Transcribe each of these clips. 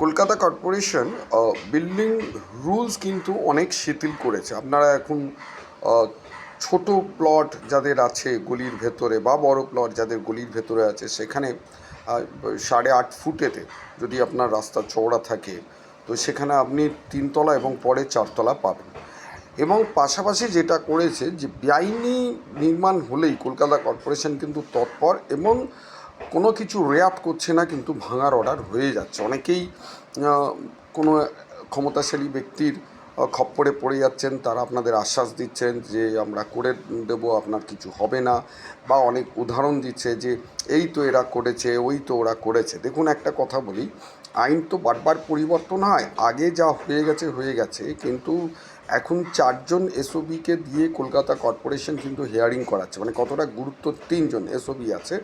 Kolkata corporation building rules কিন্তু অনেক শিথিল করেছে। আপনারা এখন ছোট প্লট যাদের আছে গলির ভেতরে বা বড় প্লট যাদের গলির ভেতরে আছে, সেখানে সাড়ে আট ফুটেতে যদি আপনার রাস্তা চওড়া থাকে, তো সেখানে আপনি তিনতলা এবং পরে চারতলা পাবেন। এবং পাশাপাশি যেটা করেছে যে, বেআইনি নির্মাণ হলেই কলকাতা কর্পোরেশন কিন্তু তৎপর এবং কোনো কিছু রেয়াত করছে না, কিন্তু ভাঙার অর্ডার হয়ে যাচ্ছে। অনেকেই কোনো ক্ষমতাশালী ব্যক্তির খপ্পরে পড়ে যাচ্ছেন, তারা আপনাদের আশ্বাস দিচ্ছেন যে আমরা করে দেবো, আপনার কিছু হবে না, বা অনেক উদাহরণ দিচ্ছে যে এই তো এরা করেছে, ওই তো ওরা করেছে। দেখুন, একটা কথা বলি, আইন তো বারবার পরিবর্তন হয়, আগে যা হয়ে গেছে হয়ে গেছে, কিন্তু এখন চারজন এসওবিকে দিয়ে কলকাতা কর্পোরেশন কিন্তু হিয়ারিং করাচ্ছে। মানে কতটা গুরুত্ব, তিনজন এসওবি আছে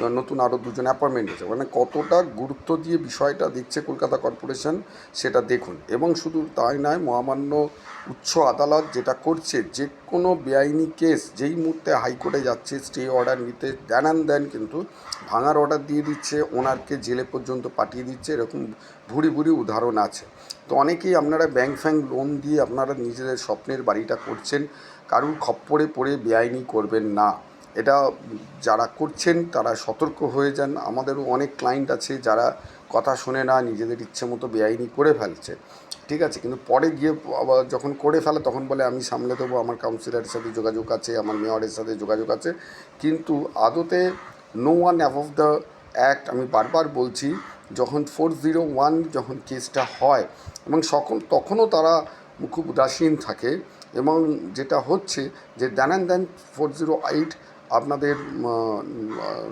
নতুন আরও দুজন অ্যাপয়েন্টমেন্ট আছে মানে কতটা গুরুত্ব দিয়ে বিষয়টা দেখছে কলকাতা কর্পোরেশন, সেটা দেখুন। এবং শুধু তাই নয়, মহামান্য উচ্চ আদালত যেটা করছে যে কোনো বেআইনি কেস যেই মুহূর্তে হাইকোর্টে যাচ্ছে, স্টে অর্ডার নিতে দেন দেন কিন্তু ভাঙার অর্ডার দিয়ে দিচ্ছে, ওনারকে জেলে পর্যন্ত পাঠিয়ে দিচ্ছে, এরকম ভুরি ভুরি উদাহরণ আছে। তো অনেকেই আপনারা ব্যাংক ফ্যাঙ্ক লোন দিয়ে আপনারা নিজেদের স্বপ্নের বাড়িটা করছেন, কারুর খপ্পরে পড়ে বেআইনি করবেন না। এটা যারা করছেন, তারা সতর্ক হয়ে যান। আমাদেরও অনেক ক্লায়েন্ট আছে যারা কথা শোনে না, নিজেদের ইচ্ছে মতো বেআইনি করে ফেলছে। ঠিক আছে, কিন্তু পরে গিয়ে আবার যখন করে ফেলে, তখন বলে, আমি সামলে দেবো, আমার কাউন্সিলরের সাথে যোগাযোগ আছে, আমার মেয়রের সাথে যোগাযোগ আছে। কিন্তু আদতে no one above the act আমি বারবার বলছি, যখন ফোর জিরো ওয়ান যখন কেসটা হয়, এবং সকল, তখনও তারা খুব উদাসীন থাকে, এবং যেটা হচ্ছে যে then and then four zero eight আপনাদের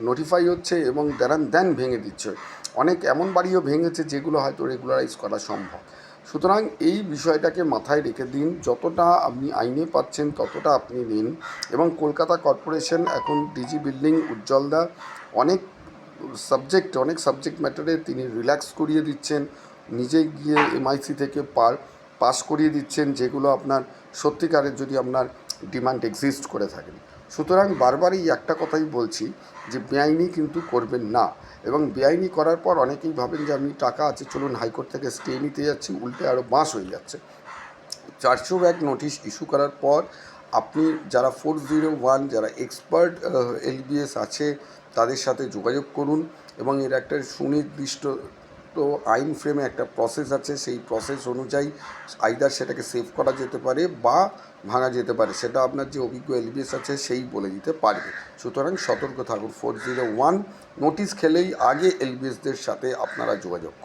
নোটিফাই হচ্ছে এবং দেন অ্যান্ড দেন ভেঙে দিচ্ছে। অনেক এমন বাড়িও ভেঙেছে যেগুলো হয়তো রেগুলারাইজ করা সম্ভব। সুতরাং এই বিষয়টাকে মাথায় রেখে দিন, যতটা আপনি আইনে পাচ্ছেন ততটা আপনি নিন এবং কলকাতা কর্পোরেশন, এখন ডিজি বিল্ডিং উজ্জ্বলদা অনেক সাবজেক্ট অনেক সাবজেক্ট ম্যাটারে তিনি রিল্যাক্স করিয়ে দিচ্ছেন। নিজে গিয়ে এমআইসি থেকে পার পাস করিয়ে দিচ্ছেন যেগুলো আপনার সত্যিকারের যদি আপনার ডিমান্ড এক্সিস্ট করে থাকেন। সুতরাং বারবার এই একটা কথাই বলছি যে বেআইনি কিন্তু করবেন না। এবং বেআইনি করার পর অনেকেই ভাবেন যে আমি টাকা আছে, চলুন হাইকোর্ট থেকে স্টে নিতে যাচ্ছি, উল্টে আরও বাঁশ হয়ে যাচ্ছে। চারশো ব্যাগ নোটিশ ইস্যু করার পর আপনি যারা ফোর জিরো ওয়ান, যারা এক্সপার্ট এলবিএস আছে, তাদের সাথে যোগাযোগ করুন এবং এর একটা সুনির্দিষ্ট তো আইন ফ্রেমে একটা প্রসেস আছে, সেই প্রসেস অনুযায়ী আইদার সেটাকে সেভ করা যেতে পারে বা ভাঙা যেতে পারে। সেটা আপনার যে অভিজ্ঞ এলবিএস আছে সেই বলে দিতে পারবে। সুতরাং সতর্ক থাকুন। ফোর জিরো ওয়ান নোটিশ খেলেই আগে এলবিএসদের সাথে আপনারা যোগাযোগ